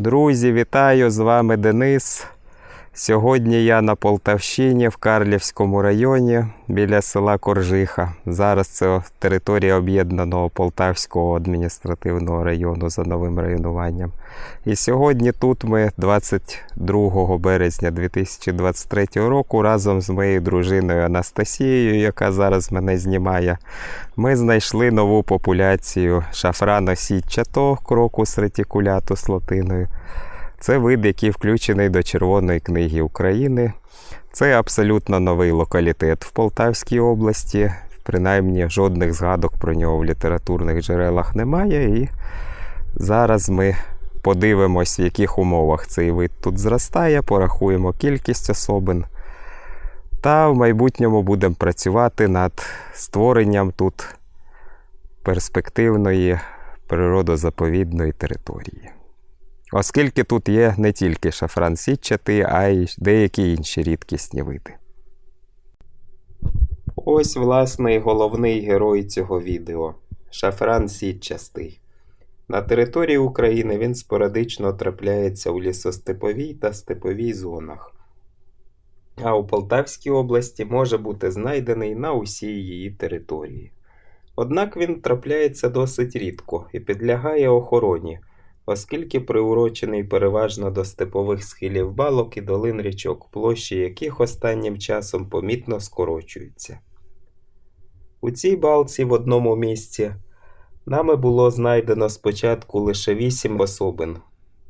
Друзі, вітаю! З вами Денис. Сьогодні я на Полтавщині в Карлівському районі біля села Коржиха. Зараз це територія об'єднаного Полтавського адміністративного району за новим районуванням. І сьогодні тут ми 22 березня 2023 року разом з моєю дружиною Анастасією, яка зараз мене знімає, ми знайшли нову популяцію шафрану сітчатого крокус ретикулятус латиною. Це вид, який включений до Червоної книги України. Це абсолютно новий локалітет в Полтавській області. Принаймні, жодних згадок про нього в літературних джерелах немає. І зараз ми подивимось, в яких умовах цей вид тут зростає, порахуємо кількість особин. Та в майбутньому будемо працювати над створенням тут перспективної природозаповідної території. Оскільки тут є не тільки шафран сітчатий, а й деякі інші рідкісні види. Ось, власне, головний герой цього відео шафран сітчастий. На території України він спорадично трапляється у лісостеповій та степовій зонах. А у Полтавській області може бути знайдений на усій її території. Однак він трапляється досить рідко і підлягає охороні оскільки приурочений переважно до степових схилів балок і долин річок, площі яких останнім часом помітно скорочуються. У цій балці в одному місці нами було знайдено спочатку лише вісім особин,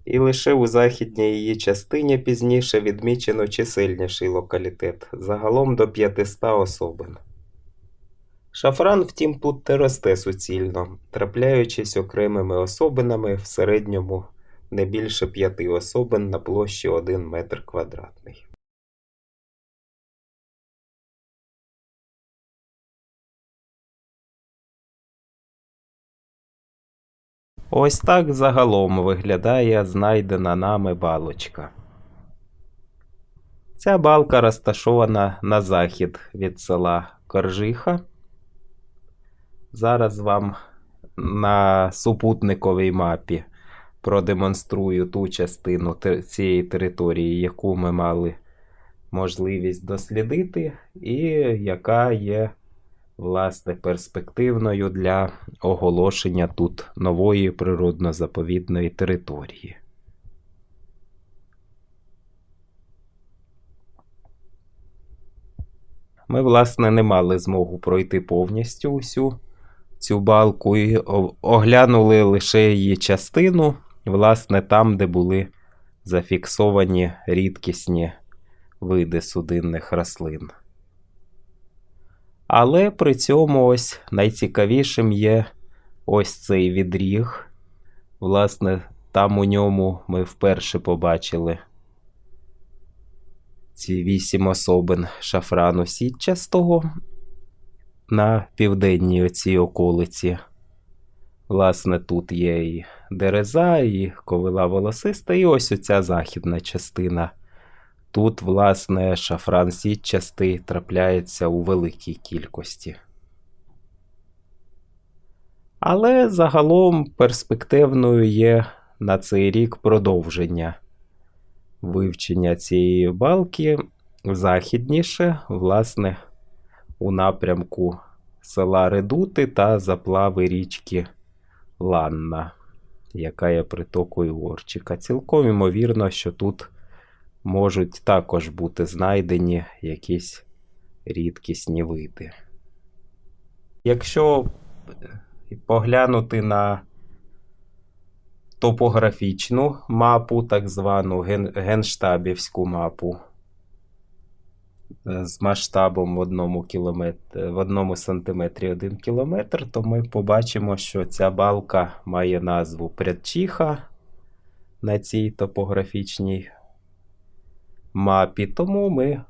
і лише у західній її частині пізніше відмічено чисельніший локалітет загалом до 500 особин. Шафран, втім, тут не росте суцільно, трапляючись окремими особинами в середньому не більше п'яти особин на площі 1 метр квадратний. Ось так загалом виглядає знайдена нами балочка. Ця балка розташована на захід від села Коржиха. Зараз вам на супутниковій мапі продемонструю ту частину цієї території, яку ми мали можливість дослідити, і яка є, власне, перспективною для оголошення тут нової природно-заповідної території. Ми, власне, не мали змогу пройти повністю усю цю балку і оглянули лише її частину, власне, там, де були зафіксовані рідкісні види судинних рослин. Але при цьому ось найцікавішим є ось цей відріг. Власне, там у ньому ми вперше побачили ці вісім особин шафрану сітчастого на південній оцій околиці. Власне, тут є і дереза, і ковила волосиста, і ось оця західна частина. Тут, власне, шафран сітчастий трапляється у великій кількості. Але загалом перспективною є на цей рік продовження вивчення цієї балки західніше, власне, у напрямку села Редути та заплави річки Ланна, яка є притокою Орчика. Цілком ймовірно, що тут можуть також бути знайдені якісь рідкісні види. Якщо поглянути на топографічну мапу, так звану ген, генштабівську мапу з масштабом в одному кілометр, в одному сантиметрі 1 кілометр, то ми побачимо, що ця балка має назву Предчиха на цій топографічній мапі. Тому ми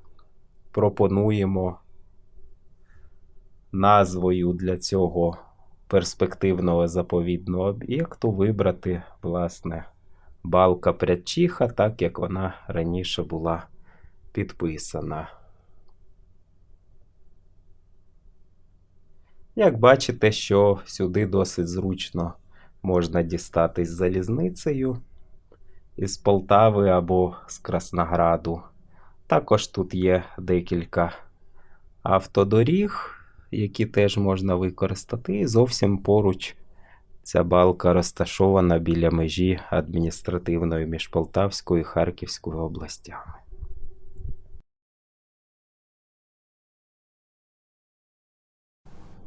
пропонуємо назвою для цього перспективного заповідного об'єкту вибрати, власне, балка Прядчиха, так як вона раніше була підписана. Як бачите, що сюди досить зручно можна дістатись залізницею. із Полтави або з Краснограду. Також тут є декілька автодоріг, які теж можна використати. І зовсім поруч ця балка розташована біля межі адміністративної між Полтавською і Харківською областями.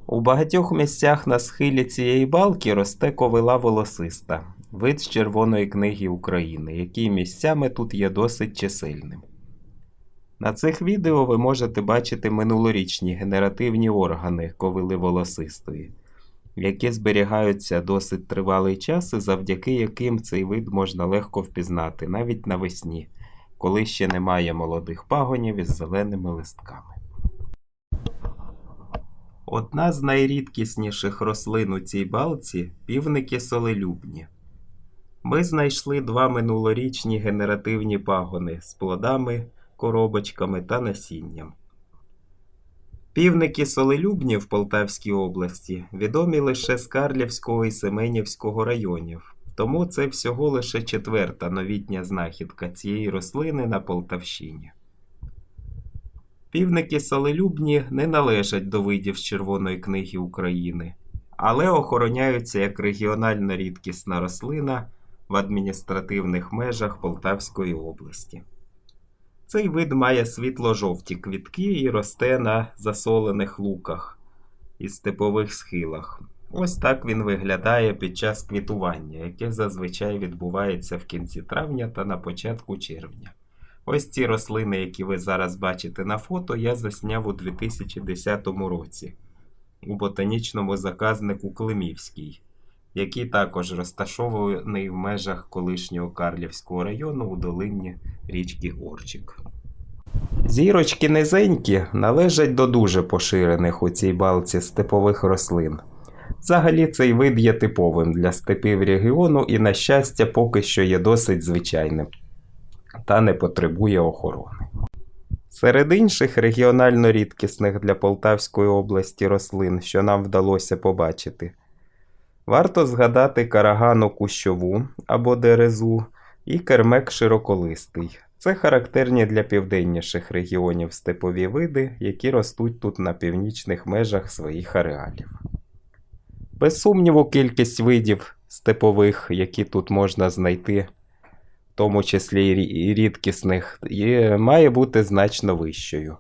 У багатьох місцях на схилі цієї балки росте ковила волосиста, вид з Червоної книги України, який місцями тут є досить чисельним. На цих відео ви можете бачити минулорічні генеративні органи ковили волосистої, які зберігаються досить тривалий час і завдяки яким цей вид можна легко впізнати навіть навесні, коли ще немає молодих пагонів із зеленими листками. Одна з найрідкісніших рослин у цій балці півники солелюбні. Ми знайшли два минулорічні генеративні пагони з плодами, коробочками та насінням. Півники солелюбні в Полтавській області відомі лише з Карлівського і Семенівського районів, тому це всього лише четверта новітня знахідка цієї рослини на Полтавщині. Півники солелюбні не належать до видів з Червоної книги України, але охороняються як регіонально рідкісна рослина в адміністративних межах Полтавської області. Цей вид має світло-жовті квітки і росте на засолених луках і степових схилах. Ось так він виглядає під час квітування, яке зазвичай відбувається в кінці травня та на початку червня. Ось ці рослини, які ви зараз бачите на фото, я засняв у 2010 році у ботанічному заказнику Климівський, який також розташований в межах колишнього Карлівського району у долині річки Орчик. Зірочки низенькі належать до дуже поширених у цій балці степових рослин. Взагалі цей вид є типовим для степів регіону і, на щастя, поки що є досить звичайним та не потребує охорони. Серед інших регіонально рідкісних для Полтавської області рослин, що нам вдалося побачити, варто згадати карагану кущову або дерезу і кермек широколистий. Це характерні для південніших регіонів степові види, які ростуть тут на північних межах своїх ареалів. Без сумніву, кількість видів степових, які тут можна знайти, в тому числі і рі- і рідкісних, має бути значно вищою.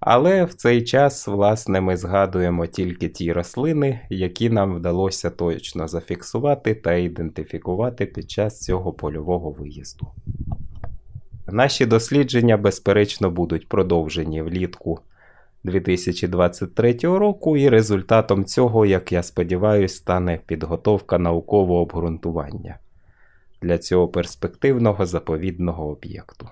Але в цей час, власне, ми згадуємо тільки ті рослини, які нам вдалося точно зафіксувати та ідентифікувати під час цього польового виїзду. Наші дослідження, безперечно, будуть продовжені влітку 2023 року, і результатом цього, як я сподіваюся, стане підготовка наукового обґрунтування для цього перспективного заповідного об'єкту.